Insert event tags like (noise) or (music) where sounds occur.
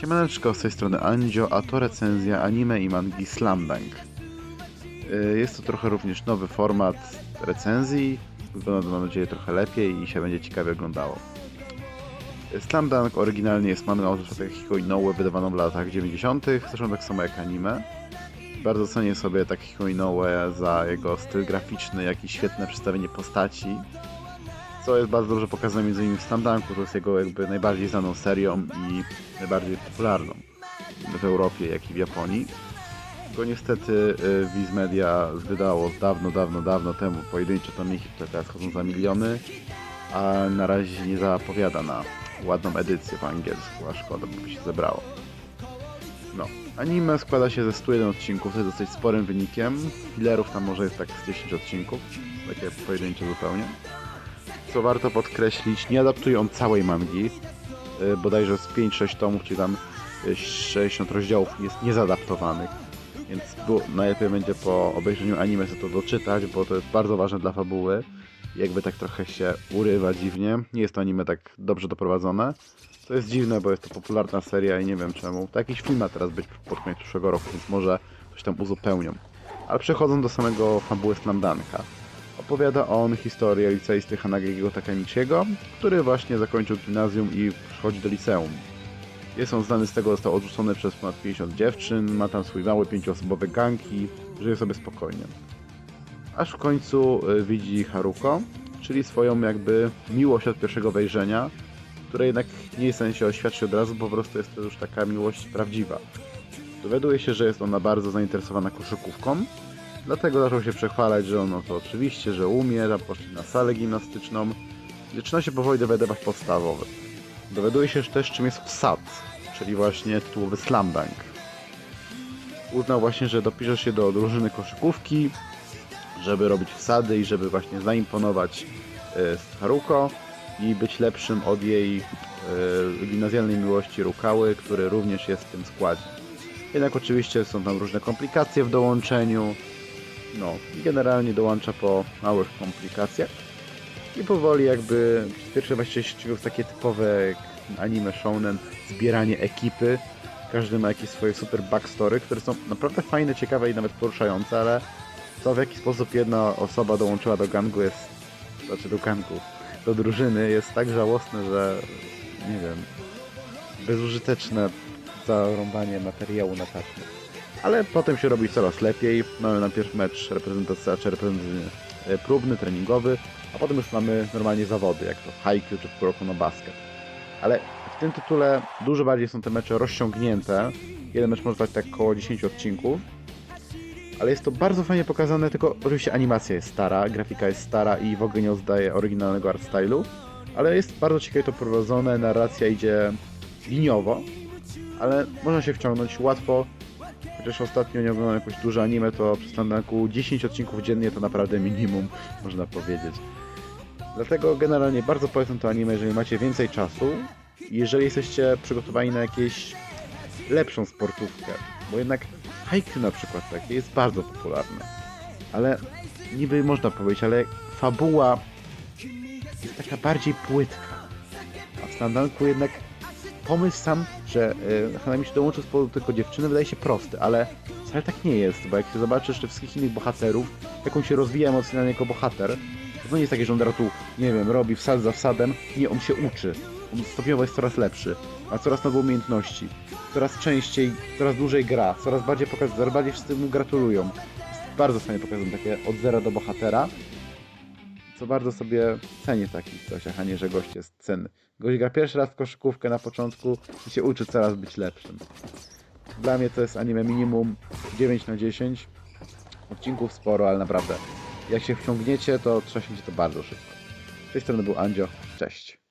Siemaneczko, z tej strony Andzio, a to recenzja anime i mangi Slamdunk. Y, Jest to trochę również nowy format recenzji, wygląda mam nadzieję trochę lepiej i się będzie ciekawie oglądało. Y, Slamdunk oryginalnie jest mangą autorstwa Takehiko Inoue wydawaną w latach 90., zresztą tak samo jak anime. Bardzo cenię sobie Takehiko Inoue za jego styl graficzny, jak i świetne przedstawienie postaci, co jest bardzo dobrze pokazane między innymi w Slamdunku, to jest jego jakby najbardziej znaną serią i najbardziej popularną w Europie, jak i w Japonii. Tylko niestety y, Viz Media wydało dawno, dawno, dawno temu pojedyncze tomiki, które teraz chodzą za miliony, a na razie nie zapowiada na ładną edycję po angielsku, a szkoda, by się zebrało. No, anime składa się ze 101 odcinków, to jest dosyć sporym wynikiem. Filerów tam może jest tak z 10 odcinków, takie pojedyncze zupełnie co warto podkreślić, nie adaptuje on całej mangi, y, bodajże z 5-6 tomów, czy tam y, 60 rozdziałów jest niezaadaptowanych, więc najlepiej będzie po obejrzeniu anime sobie to doczytać, bo to jest bardzo ważne dla fabuły, jakby tak trochę się urywa dziwnie, nie jest to anime tak dobrze doprowadzone, to jest dziwne, bo jest to popularna seria i nie wiem czemu, to jakiś film ma teraz być pod koniec przyszłego roku, więc może coś tam uzupełnią. Ale przechodząc do samego fabuły Slamdanka. Opowiada on historię liceisty Hanagiego Takemichiego, który właśnie zakończył gimnazjum i przychodzi do liceum. Jest on znany z tego, że został odrzucony przez ponad 50 dziewczyn, ma tam swój mały pięcioosobowy gang i żyje sobie spokojnie. Aż w końcu y, widzi Haruko, czyli swoją jakby miłość od pierwszego wejrzenia, która jednak nie w stanie się oświadczyć od razu, po prostu jest to już taka miłość prawdziwa. Dowiaduje się, że jest ona bardzo zainteresowana koszykówką, Dlatego zaczął się przechwalać, że on no to oczywiście, że umie, tam poszli na salę gimnastyczną. Zaczyna się powoli dowiadywać podstawowych. Dowiaduje się też, czym jest wsad, czyli właśnie tytułowy slam dunk. Uznał właśnie, że dopisze się do drużyny koszykówki, żeby robić wsady i żeby właśnie zaimponować e, Haruko i być lepszym od jej e, gimnazjalnej miłości Rukały, który również jest w tym składzie. Jednak oczywiście są tam różne komplikacje w dołączeniu, no, generalnie dołącza po małych komplikacjach. I powoli jakby pierwsze właściwie ścigów takie typowe anime shonen, zbieranie ekipy. Każdy ma jakieś swoje super backstory, które są naprawdę fajne, ciekawe i nawet poruszające, ale to w jaki sposób jedna osoba dołączyła do gangu jest, znaczy do gangu, do drużyny jest tak żałosne, że nie wiem, bezużyteczne zarąbanie materiału na taśmę ale potem się robi coraz lepiej. Mamy na pierwszy mecz reprezentacja, czy reprezentacyjny e, próbny, treningowy, a potem już mamy normalnie zawody, jak to w Haikyuu czy w Kuroko no Basket. Ale w tym tytule dużo bardziej są te mecze rozciągnięte. Jeden mecz może trwać tak około 10 odcinków. Ale jest to bardzo fajnie pokazane, tylko oczywiście animacja jest stara, grafika jest stara i w ogóle nie oddaje oryginalnego art stylu. Ale jest bardzo ciekawie to prowadzone, narracja idzie liniowo, ale można się wciągnąć łatwo Chociaż ostatnio nie oglądam jakoś duże anime, to przy standardu 10 odcinków dziennie to naprawdę minimum, (laughs) można powiedzieć. Dlatego generalnie bardzo polecam to anime, jeżeli macie więcej czasu jeżeli jesteście przygotowani na jakieś lepszą sportówkę, bo jednak Haikyuu na przykład takie jest bardzo popularne. Ale niby można powiedzieć, ale fabuła jest taka bardziej płytka. A w standardu jednak pomysł sam, że y, Hanami się dołączy z powodu tylko dziewczyny wydaje się prosty, ale wcale tak nie jest, bo jak się zobaczy jeszcze wszystkich innych bohaterów, jak on się rozwija emocjonalnie jako bohater, to nie jest takie, że on tu, nie wiem, robi wsad za wsadem, nie, on się uczy. On stopniowo jest coraz lepszy, ma coraz nowe umiejętności, coraz częściej, coraz dłużej gra, coraz bardziej pokazuje, coraz bardziej wszyscy mu gratulują. Jest bardzo fajnie pokazują takie od zera do bohatera, co bardzo sobie cenię w takich coś, a nie, że gość jest cenny. Gość gra pierwszy raz w koszykówkę na początku i się uczy coraz być lepszym. Dla mnie to jest anime minimum 9 na 10. Odcinków sporo, ale naprawdę jak się wciągniecie, to trzaśniecie to bardzo szybko. Z tej strony był Andzio. Cześć.